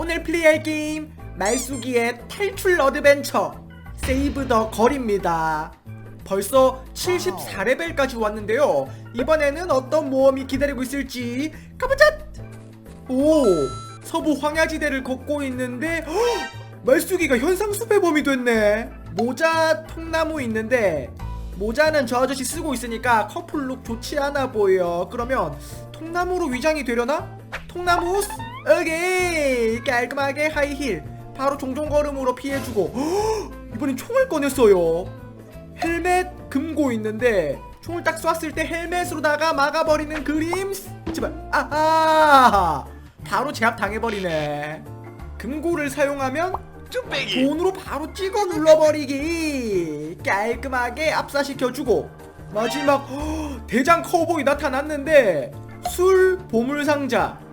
오늘 플레이할 게임 말숙이의 탈출 어드벤처 세이브 더 걸입니다. 벌써 74레벨까지 왔는데요. 이번에는 어떤 모험이 기다리고 있을지 가보자. 오, 서부 황야지대를 걷고 있는데 헉, 말숙이가 현상 수배범이 됐네. 모자 통나무 있는데 모자는 저 아저씨 쓰고 있으니까 커플룩 좋지 않아 보여. 그러면 통나무로 위장이 되려나? 통나무 스- 오케이 깔끔하게 하이힐. 바로 종종 걸음으로 피해주고. 헉, 이번엔 총을 꺼냈어요. 헬멧 금고 있는데 총을 딱 쐈을 때 헬멧으로다가 막아버리는 그림 제발 아하! 바로 제압 당해버리네. 금고를 사용하면 돈으로 바로 찍어 눌러버리기. 깔끔하게 압사시켜주고. 마지막 헉, 대장 커보이 나타났는데 술 보물상자. 음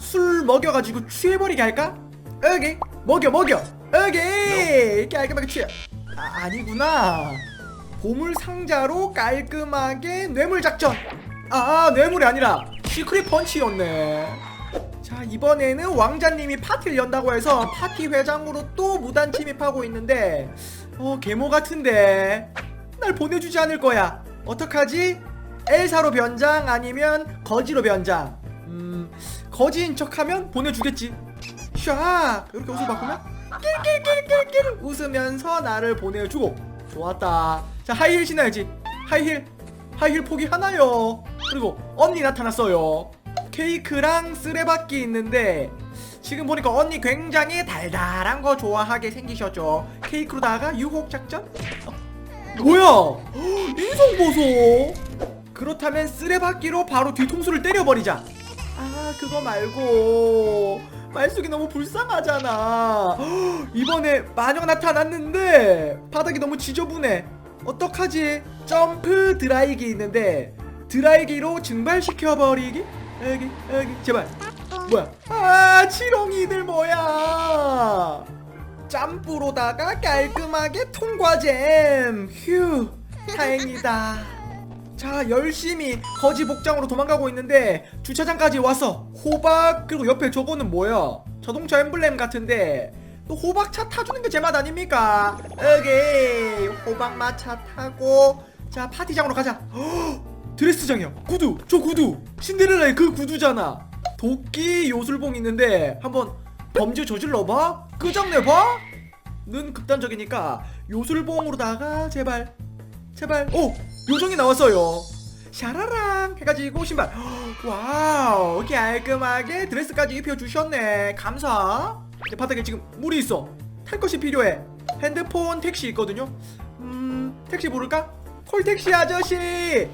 술 먹여가지고 취해버리게 할까? 오케이. 먹여 먹여. 오케이. 깔끔하게 취해 아, 아니구나. 보물 상자로 깔끔하게 뇌물 작전. 아 뇌물이 아니라 시크릿 펀치였네. 자 이번에는 왕자님이 파티를 연다고 해서 파티 회장으로 또 무단 침입하고 있는데 어 계모 같은데. 날 보내주지 않을 거야. 어떡하지? 엘사로 변장 아니면 거지로 변장? 음 거지인 척하면 보내주겠지. 샥! 이렇게 옷을 바꾸면 낄낄낄낄낄 웃으면서 나를 보내주고. 좋았다. 자 하이힐 신어야지. 하이힐 하이힐 포기 하나요. 그리고 언니 나타났어요. 케이크랑 쓰레받기 있는데 지금 보니까 언니 굉장히 달달한 거 좋아하게 생기셨죠. 케이크로다가 유혹 작전? 어, 뭐야? 헉, 인성 보소. 그렇다면 쓰레받기로 바로 뒤통수를 때려버리자 아 그거 말고. 말숙이 너무 불쌍하잖아. 헉, 이번에 마녀 나타났는데 바닥이 너무 지저분해. 어떡하지? 점프 드라이기 있는데 드라이기로 증발시켜버리기? 여기 여기 제발. 뭐야? 아 지렁이들 뭐야? 짬뿌로다가 깔끔하게 통과잼. 휴 다행이다 자 열심히 거지 복장으로 도망가고 있는데 주차장까지 왔어 호박 그리고 옆에 저거는 뭐야? 자동차 엠블렘 같은데. 또 호박차 타주는 게 제맛 아닙니까? 오케이. 호박마차 타고. 자 파티장으로 가자. 헉, 드레스장이야 구두. 저 구두. 신데렐라의 그 구두잖아. 도끼 요술봉 있는데 한번 범죄 저질러봐? 끄적내봐? 는 극단적이니까 요술봉으로다가 제발. 제발. 오 요정이 나왔어요. 샤라랑 해가지고 신발. 헉, 와우 깔끔하게 드레스까지 입혀주셨네. 감사. 내 바닥에 지금 물이 있어. 탈 것이 필요해. 핸드폰 택시 있거든요. 음 택시 부를까? 콜택시 아저씨!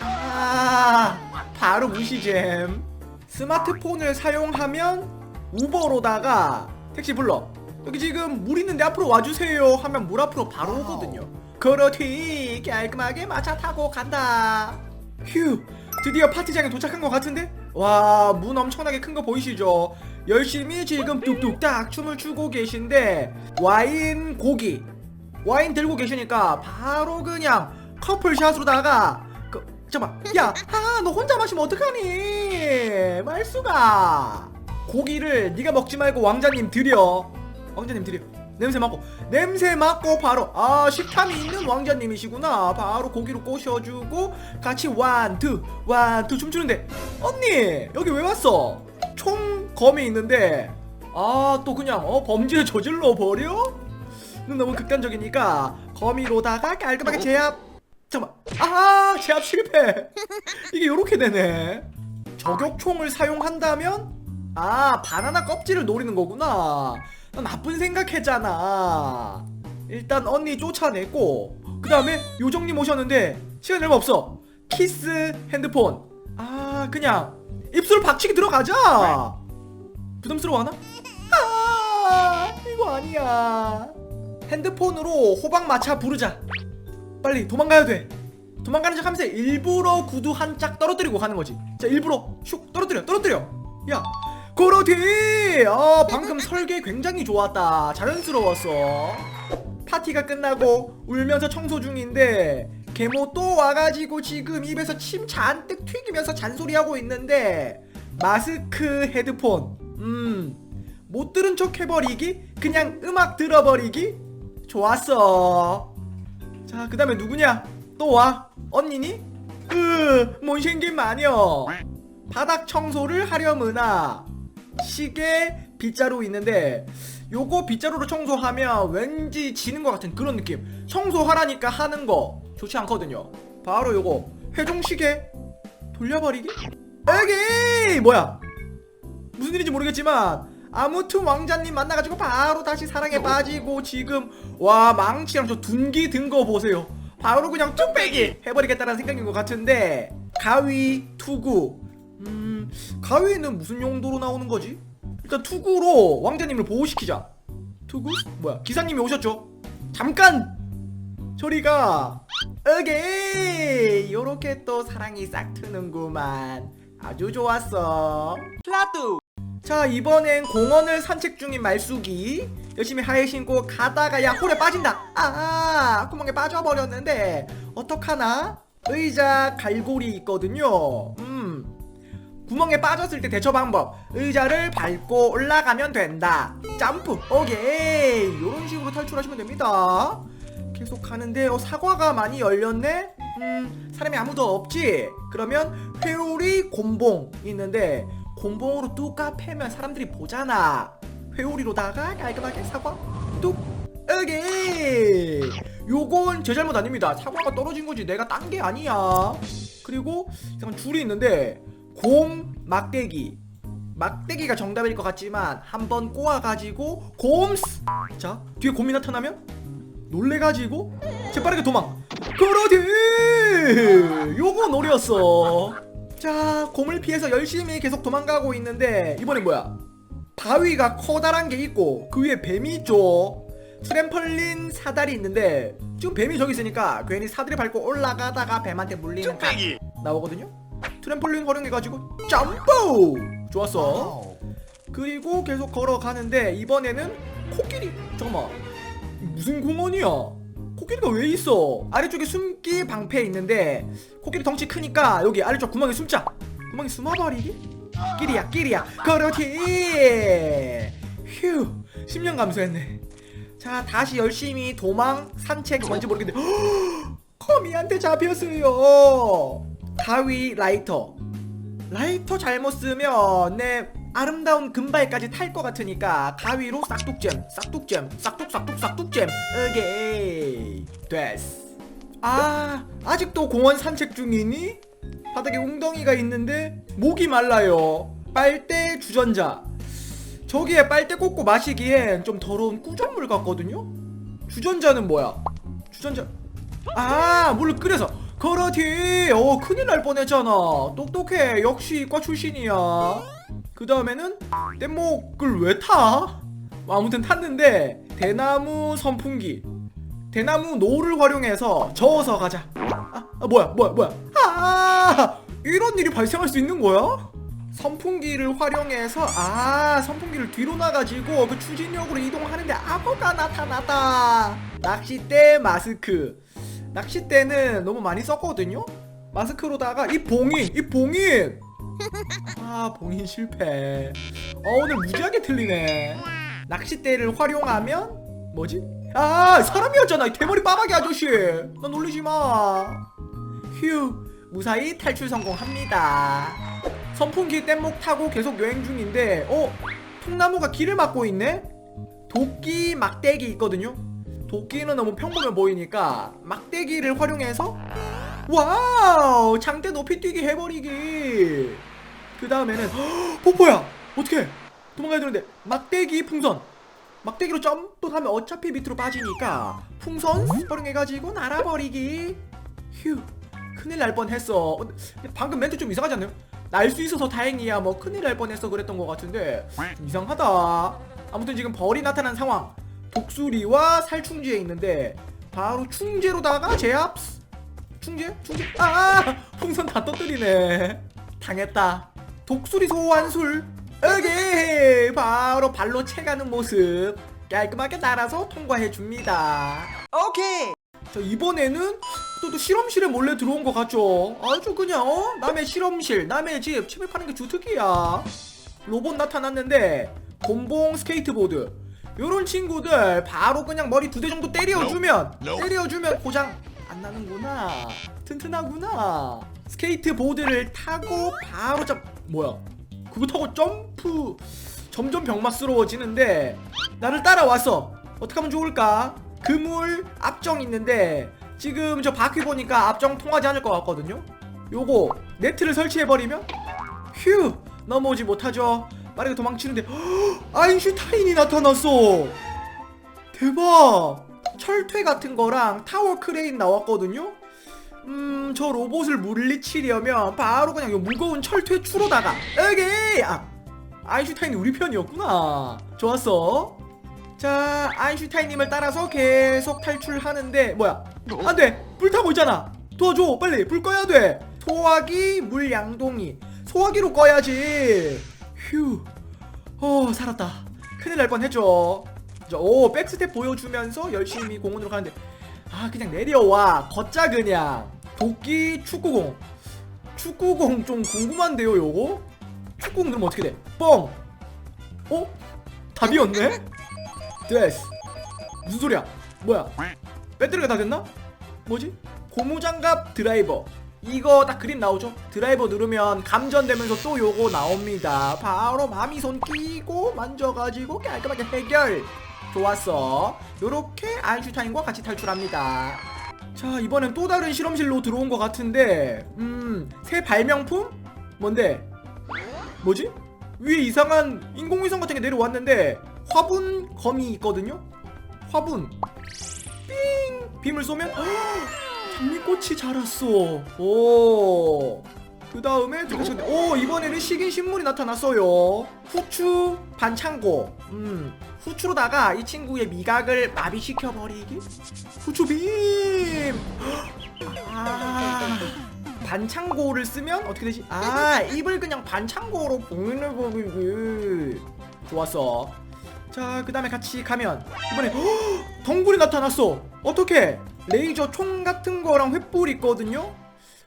아 바로 무시잼. 스마트폰을 사용하면 우버로다가 택시 불러 여기 지금 물 있는데 앞으로 와주세요 하면 물 앞으로 바로 오거든요. 그렇지. 깔끔하게 마차 타고 간다. 휴 드디어 파티장에 도착한 것 같은데? 와 문 엄청나게 큰 거 보이시죠? 열심히 지금 뚝뚝딱 춤을 추고 계신데 와인 고기. 와인 들고 계시니까 바로 그냥 커플샷으로다가 그 잠깐 야아너 혼자 마시면 어떡하니? 말수가. 고기를 네가 먹지 말고 왕자님 드려 왕자님 드려. 냄새 맡고. 냄새 맡고 바로. 아 식탐이 있는 왕자님이시구나. 바로 고기로 꼬셔주고 같이 완투 완투 춤추는데. 언니 여기 왜 왔어? 총 검이 있는데. 아 또 그냥 어 범죄 저질러 버려? 는 너무 극단적이니까 거미로다가 깔끔하게 제압. 잠깐만. 아 제압 실패. 이게 요렇게 되네. 저격총을 사용한다면? 아 바나나 껍질을 노리는 거구나 난 나쁜 생각했잖아. 일단 언니 쫓아냈고 그 다음에 요정님 오셨는데 시간이 얼마 없어. 키스 핸드폰. 아 그냥 입술 박치기 들어가자. 부담스러워하나? 아 이거 아니야. 핸드폰으로 호박마차 부르자. 빨리 도망가야 돼. 도망가는 척 하면서 일부러 구두 한 짝 떨어뜨리고 가는 거지. 자 일부러 슉 떨어뜨려 떨어뜨려. 야 고로티 아 방금 설계 굉장히 좋았다. 자연스러웠어. 파티가 끝나고 울면서 청소 중인데 계모 또 와가지고 지금 입에서 침 잔뜩 튀기면서 잔소리하고 있는데 마스크 헤드폰 음 못 들은 척 해버리기? 그냥 음악 들어버리기? 좋았어. 자 그 다음에 누구냐? 또 와. 언니니? 으 못생긴 마녀 바닥 청소를 하려무나 시계 빗자루 있는데 요거 빗자루로 청소하면 왠지 지는 것 같은 그런 느낌. 청소하라니까 하는 거 좋지 않거든요. 바로 요거 회종시계 돌려버리기? 에기 뭐야? 무슨 일인지 모르겠지만 아무튼 왕자님 만나가지고 바로 다시 사랑에 빠지고 지금 와 망치랑 저 둔기 든 거 보세요. 바로 그냥 뚝배기 해버리겠다는 생각인 것 같은데 가위 투구 음 가위는 무슨 용도로 나오는 거지? 일단 투구로 왕자님을 보호시키자. 투구? 뭐야? 기사님이 오셨죠? 잠깐! 저리가! 오케이! 요렇게 또 사랑이 싹 트는구만. 아주 좋았어. 플라뚜! 자 이번엔 공원을 산책 중인 말쑥이 열심히 하에 신고 가다가 야 홀에 빠진다. 아 구멍에 빠져버렸는데 어떡하나? 의자 갈고리 있거든요. 음 구멍에 빠졌을 때 대처 방법. 의자를 밟고 올라가면 된다. 점프. 오케이. 이런 식으로 탈출하시면 됩니다. 계속 가는데 어, 사과가 많이 열렸네? 음 사람이 아무도 없지? 그러면 회오리 곤봉 있는데 곤봉으로 뚜까 패면 사람들이 보잖아. 회오리로다가 깔끔하게 사과 뚝. 오케이. 요건 제 잘못 아닙니다. 사과가 떨어진 거지. 내가 딴 게 아니야. 그리고 약간 줄이 있는데 곰 막대기. 막대기가 정답일 것 같지만 한번 꼬아가지고 곰스. 자 뒤에 곰이 나타나면 놀래가지고 재빠르게 도망. 그러지 요거 노렸어. 자 곰을 피해서 열심히 계속 도망가고 있는데 이번엔 뭐야? 바위가 커다란 게 있고 그 위에 뱀이 있죠. 트램펄린 사다리 있는데 지금 뱀이 저기 있으니까 괜히 사다리 밟고 올라가다가 뱀한테 물리는 각 나오거든요 트램펄린 활용해가지고 점프 좋았어. 그리고 계속 걸어가는데 이번에는 코끼리. 잠깐만. 무슨 공원이야? 코끼리가 왜 있어? 아래쪽에 숨기 방패 있는데 코끼리 덩치 크니까 여기 아래쪽 구멍에 숨자. 구멍에 숨어버리기? 끼리야 끼리야. 그렇지. 휴 10년 감수했네. 자 다시 열심히 도망 산책 뭔지 모르겠는데. 헉, 거미한테 잡혔어요 가위 라이터. 라이터 잘못 쓰면 내 아름다운 금발까지 탈 것 같으니까 가위로 싹둑잼 싹둑잼 싹둑싹둑 싹둑잼. 오케이 됐어. 아 아직도 공원 산책 중이니? 바닥에 웅덩이가 있는데 목이 말라요. 빨대 주전자. 저기에 빨대 꽂고 마시기엔 좀 더러운 꾸전물 같거든요? 주전자는 뭐야? 주전자. 아 물을 끓여서 그렇지 어 큰일 날 뻔했잖아. 똑똑해. 역시 이과 출신이야. 그 다음에는 뗏목을 왜 타? 뭐 아무튼 탔는데 대나무 선풍기 대나무 노를 활용해서 저어서 가자. 아, 아 뭐야 뭐야 뭐야. 아 이런 일이 발생할 수 있는 거야? 선풍기를 활용해서 아 선풍기를 뒤로 놔가지고 그 추진력으로 이동하는데 악어가 나타났다. 낚싯대 마스크 낚싯대는 너무 많이 썼거든요? 마스크로다가 이 봉인 이 봉인! 아 봉인 실패. 어 오늘 무지하게 틀리네. 낚싯대를 활용하면 뭐지? 아 사람이었잖아 이 대머리 빠박이 아저씨. 나 놀리지 마. 휴 무사히 탈출 성공합니다. 선풍기 뗏목 타고 계속 여행 중인데 어? 통나무가 길을 막고 있네? 도끼 막대기 있거든요 도끼는 너무 평범해 보이니까 막대기를 활용해서 와우! 장대 높이 뛰기 해버리기. 그 다음에는 뽀뽀야! 어떻게 도망가야 되는데 막대기 풍선. 막대기로 점프하면 어차피 밑으로 빠지니까 풍선 활용해가지고 날아버리기. 휴 큰일 날 뻔했어. 어, 방금 멘트 좀 이상하지 않나요? 날 수 있어서 다행이야. 뭐 큰일 날 뻔했어 그랬던 것 같은데. 좀 이상하다. 아무튼 지금 벌이 나타난 상황 독수리와 살충제에 있는데 바로 충제로다가 제압? 충제? 충제? 아! 풍선 다 떠뜨리네. 당했다. 독수리 소환술. 오케이. 바로 발로 채가는 모습. 깔끔하게 날아서 통과해 줍니다. 오케이. 자 이번에는 또, 또 실험실에 몰래 들어온 것 같죠? 아주 그냥 어? 남의 실험실 남의 집 침입하는 게 주특기야. 로봇 나타났는데 곤봉 스케이트보드 요런 친구들 바로 그냥 머리 두 대 정도 때려주면. 때려주면 고장 안 나는구나. 튼튼하구나. 스케이트보드를 타고 바로 잡 뭐야? 그거 타고 점프 점점 병맛스러워지는데 나를 따라왔어 어떻게 하면 좋을까? 그물 앞정 있는데 지금 저 바퀴 보니까 앞정 통하지 않을 것 같거든요? 요거 네트를 설치해버리면 휴! 넘어오지 못하죠 빠르게 도망치는데 헉, 아인슈타인이 나타났어. 대박. 철퇴 같은 거랑 타워 크레인 나왔거든요? 음 저 로봇을 물리치려면 바로 그냥 요 무거운 철퇴 추로다가. 여기 아 아인슈타인이 우리 편이었구나. 좋았어. 자 아인슈타인님을 따라서 계속 탈출하는데 뭐야? 안돼! 불 타고 있잖아! 도와줘! 빨리! 불 꺼야 돼! 소화기 물 양동이. 소화기로 꺼야지 휴 어 살았다. 큰일 날 뻔했죠. 자, 오 백스텝 보여주면서 열심히 공원으로 가는데. 아 그냥 내려와. 걷자 그냥. 도끼 축구공. 축구공 좀 궁금한데요 요거? 축구공 누르면 어떻게 돼? 뻥. 어? 답이었네? 됐어. 무슨 소리야? 뭐야? 배터리가 다 됐나? 뭐지? 고무장갑 드라이버 이거 딱 그림 나오죠? 드라이버 누르면 감전되면서 또 요거 나옵니다 바로 마미 손 끼고 만져가지고 깔끔하게 해결 좋았어 요렇게 아인슈타인과 같이 탈출합니다 자 이번엔 또 다른 실험실로 들어온 것 같은데 음 새 발명품? 뭔데? 뭐지? 위에 이상한 인공위성 같은 게 내려왔는데 화분 검이 있거든요? 화분 삥 빔을 쏘면 헉, 장미꽃이 자랐어. 오. 그 다음에 오 이번에는 식인 식물이 나타났어요. 후추 반창고. 음 후추로다가 이 친구의 미각을 마비시켜 버리기? 후추 빔! 아, 반창고를 쓰면 어떻게 되지? 아 입을 그냥 반창고로 봉인해 버리기 좋았어. 자 그 다음에 같이 가면. 이번에 헉, 덩굴이 나타났어. 어떻게? 레이저 총 같은 거랑 횃불 있거든요?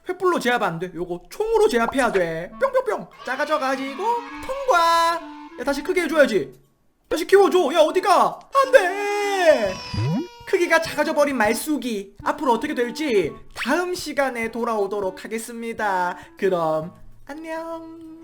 횃불로 제압 안돼? 요거 총으로 제압해야 돼. 뿅뿅뿅. 작아져가지고 통과 야 다시 크게 해줘야지. 다시 키워줘. 야 어디가? 안돼! 크기가 작아져 버린 말쑥이 앞으로 어떻게 될지 다음 시간에 돌아오도록 하겠습니다. 그럼 안녕